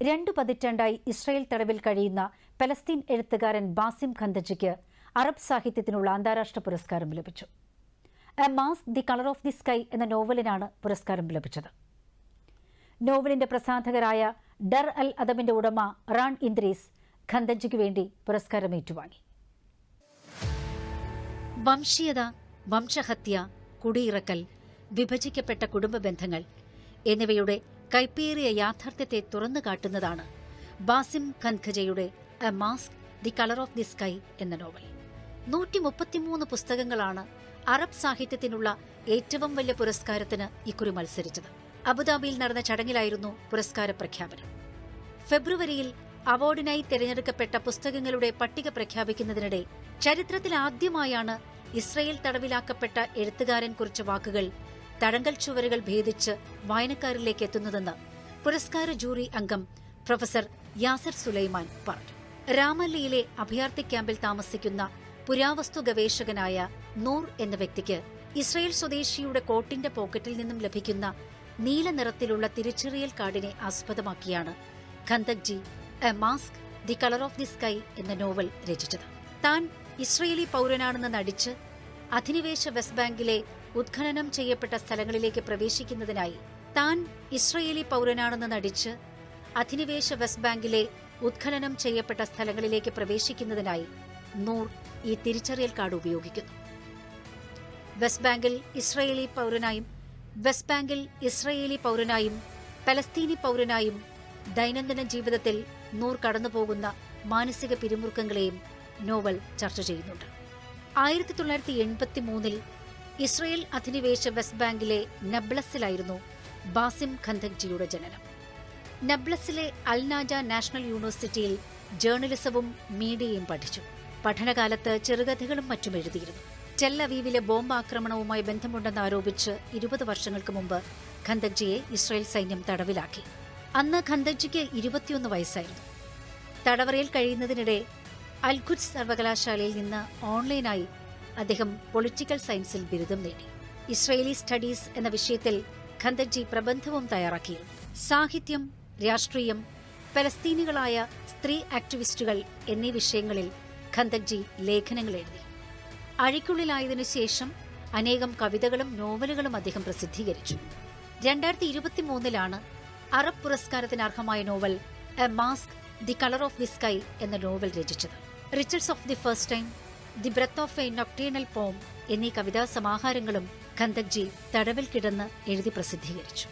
രണ്ടു പതിറ്റാണ്ടായി ഇസ്രയേൽ തടവിൽ കഴിയുന്ന പലസ്തീൻ എഴുത്തുകാരൻ ബാസിം ഖന്തജിക്ക് അറബ് സാഹിത്യത്തിനുള്ള അന്താരാഷ്ട്ര പുരസ്കാരം ലഭിച്ചു. A Mask the Colour of the Sky എന്ന നോവലിനാണ് പുരസ്കാരം ലഭിച്ചത്. നോവലിന്റെ പ്രസാധകരായ ഡർ അൽ അദബിന്റെ ഉടമ റാൺ ഇന്ദ്രീസ് ഖന്തജിക്ക് വേണ്ടി പുരസ്കാരം ഏറ്റുവാങ്ങി വംശീയത വംശഹത്യ കുടിയിറക്കൽ വിഭജിക്കപ്പെട്ട കുടുംബ ബന്ധങ്ങൾ എന്നിവയുടെ കൈപ്പേറിയ യാഥാർത്ഥ്യത്തെ തുറന്നു കാട്ടുന്നതാണ് Basim ഖൻഖജയുടെ A Mask the Colour of the Sky എന്ന നോവൽ. നൂറ്റി മുപ്പത്തിമൂന്ന് പുസ്തകങ്ങളാണ് അറബ് സാഹിത്യത്തിനുള്ള ഏറ്റവും വലിയ പുരസ്കാരത്തിന് ഇക്കുറി മത്സരിച്ചത്. അബുദാബിയിൽ നടന്ന ചടങ്ങിലായിരുന്നു പുരസ്കാര പ്രഖ്യാപനം. ഫെബ്രുവരിയിൽ അവാർഡിനായി തിരഞ്ഞെടുക്കപ്പെട്ട പുസ്തകങ്ങളുടെ പട്ടിക പ്രഖ്യാപിക്കുന്നതിനിടെ ചരിത്രത്തിൽ ആദ്യമായാണ് ഇസ്രയേൽ തടവിലാക്കപ്പെട്ട എഴുത്തുകാരൻ കുറിച്ച വാക്കുകൾ തടങ്കൽ ചുവരുകൾ ഭേദിച്ച് വായനക്കാരിലേക്ക് എത്തുന്നതെന്ന് പുരസ്കാര ജൂറി അംഗം പ്രൊഫസർ യാസർ സുലൈമാൻ പറഞ്ഞു. രാമല്ലയിലെ അഭയാർത്ഥി ക്യാമ്പിൽ താമസിക്കുന്ന പുരാവസ്തു ഗവേഷകനായ നൂർ എന്ന വ്യക്തിക്ക് ഇസ്രയേൽ സ്വദേശിയുടെ കോട്ടിന്റെ പോക്കറ്റിൽ നിന്നും ലഭിക്കുന്ന നീല നിറത്തിലുള്ള തിരിച്ചറിയൽ കാർഡിനെ ആസ്പദമാക്കിയാണ് Khandaqji A Mask the Colour of the Sky എന്ന നോവൽ രചിച്ചത്. താൻ ഇസ്രയേലി പൗരനാണെന്ന് നടിച്ച് അധിനിവേശ വെസ്റ്റ് ബാങ്കിലെ ഉത്ഖനനം ചെയ്യപ്പെട്ട സ്ഥലങ്ങളിലേക്ക് പ്രവേശിക്കുന്നതിനായി താൻ ഇസ്രയേലി പൗരനാണെന്ന് നടിച്ച് അധിനിവേശ വെസ്റ്റ് ബാങ്കിലെ ഉത്ഖനനം ചെയ്യപ്പെട്ട സ്ഥലങ്ങളിലേക്ക് പ്രവേശിക്കുന്നതിനായി നൂർ ഈ തിരിച്ചറിയൽ കാർഡ് ഉപയോഗിക്കുന്നു. വെസ്റ്റ് ബാങ്കിൽ ഇസ്രയേലി പൗരനായും വെസ്റ്റ് ബാങ്കിൽ ഇസ്രയേലി പൗരനായും പലസ്തീനി പൗരനായും ദൈനംദിന ജീവിതത്തിൽ നൂർ കടന്നുപോകുന്ന മാനസിക പിരിമുറുക്കങ്ങളെയും നോവൽ ചർച്ച ചെയ്യുന്നുണ്ട്. ആയിരത്തി തൊള്ളായിരത്തി എൺപത്തി മൂന്നിൽ ഇസ്രയേൽ അധിനിവേശ വെസ്റ്റ് ബാങ്കിലെ നബ്ലസിലായിരുന്നു ബാസിം ഖന്തക്ജിയുടെ ജനനം. നബ്ലസിലെ അൽനാജ നാഷണൽ യൂണിവേഴ്സിറ്റിയിൽ ജേർണലിസവും മീഡിയയും പഠിച്ചു. പഠനകാലത്ത് ചെറുകഥകളും മറ്റും എഴുതിയിരുന്നു. ടെല്ലവീവിലെ ബോംബ് ആക്രമണവുമായി ബന്ധമുണ്ടെന്ന് ആരോപിച്ച് ഇരുപത് വർഷങ്ങൾക്ക് മുമ്പ് ഖന്തക്ജിയെ ഇസ്രയേൽ സൈന്യം തടവിലാക്കി. അന്ന് ഖന്തക്ജിക്ക് ഇരുപത്തിയൊന്ന് വയസ്സായിരുന്നു. തടവറയിൽ കഴിയുന്നതിനിടെ അൽഖുദ് സർവകലാശാലയിൽ നിന്ന് ഓൺലൈനായി അദ്ദേഹം പൊളിറ്റിക്കൽ സയൻസിൽ ബിരുദം നേടി. ഇസ്രയേലി സ്റ്റഡീസ് എന്ന വിഷയത്തിൽ ഖന്ദജി പ്രബന്ധവും തയ്യാറാക്കി. സാഹിത്യം രാഷ്ട്രീയം പലസ്തീനികളായ സ്ത്രീ ആക്ടിവിസ്റ്റുകൾ എന്നീ വിഷയങ്ങളിൽ ഖന്ദജി ലേഖനങ്ങൾ എഴുതി. അഴിക്കുള്ളിലായതിനു ശേഷം അനേകം കവിതകളും നോവലുകളും അദ്ദേഹം പ്രസിദ്ധീകരിച്ചു. രണ്ടായിരത്തി ഇരുപത്തിമൂന്നിലാണ് അറബ് പുരസ്കാരത്തിന് അർഹമായ novel A Mask the Colour of the Sky എന്ന നോവൽ രചിച്ചത്. Richards of the First Time The Breath of a Nocturnal Poem എന്നീ കവിതാ സമാഹാരങ്ങളും ഖന്തക്ജി തടവിൽ കിടന്ന് എഴുതി പ്രസിദ്ധീകരിച്ചു.